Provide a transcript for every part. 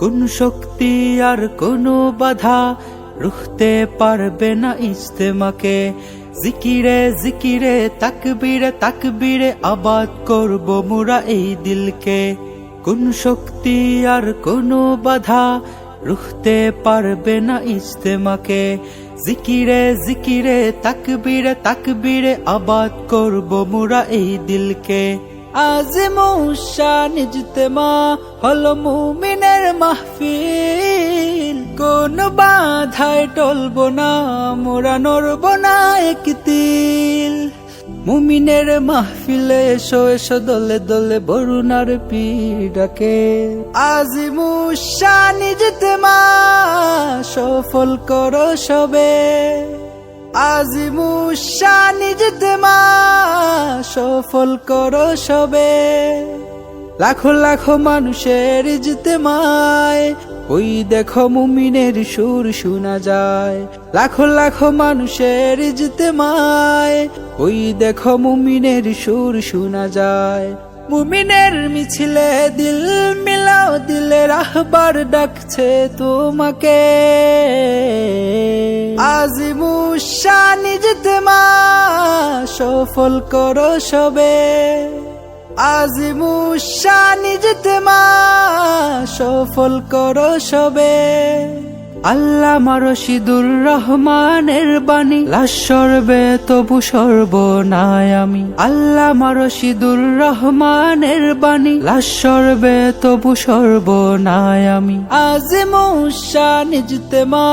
কোন শক্তি আর কোনো বাধা রুখতে পারবে না ইস্তেমাকে জিকিরে জিকিরে, তাকবীরে তাকবীরে আবাদ করব মুরা এই দিলকে। কোন শক্তি আর কোনো বাধা রুখতে পারবে না ইস্তেমাকে জিকিরে জিকিরে, তাকবীরে তাকবীরে আবাদ করব মুরা এই দিলকে। আজ মৌসা নিজতেমা হলো মুমিনের মাহফিল। কোন বাধায় টলব না, মোরা নড়ব না এক তিল। মুমিনের মাহফিলে এসো এসো দলে দলে বরুণার পিডাকে। আজ মুসা নিজতে মা সফল করো সবে। আজ মুসা নিজতে মা সফল করো সবে। লাখো লাখো মানুষের মায়, ওই দেখো মুমিনের সুর শোনা যায়। লাখো লাখো মানুষের মায়, ওই দেখো মুমিনের সুর শোনা যায়। মুমিনের মিছিলে দিল মিলাও, দিলে রাহবার ডাকছে তোমাকে। আজি মুসা নিজতে মা সফল করো সবে। আজি মুসা নিজতে মা সফল করো সবে। আল্লাহ মারশিদুর রহমানের বাণী লাশরবে তবু সর্বনাই আমি। আল্লাহ মারশিদুর রহমানের বাণী লাশরবে তবু সর্বনাই আমি। আজ মৌসা নিজতে মা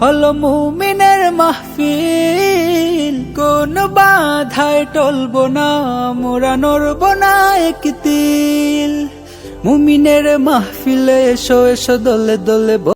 হলো মুমিনের মাহফিল। কোন বাধায় টলব না মোরা নড়ব না একদিন। মুমিনের মাহফিলে এসো এসো দলে দলে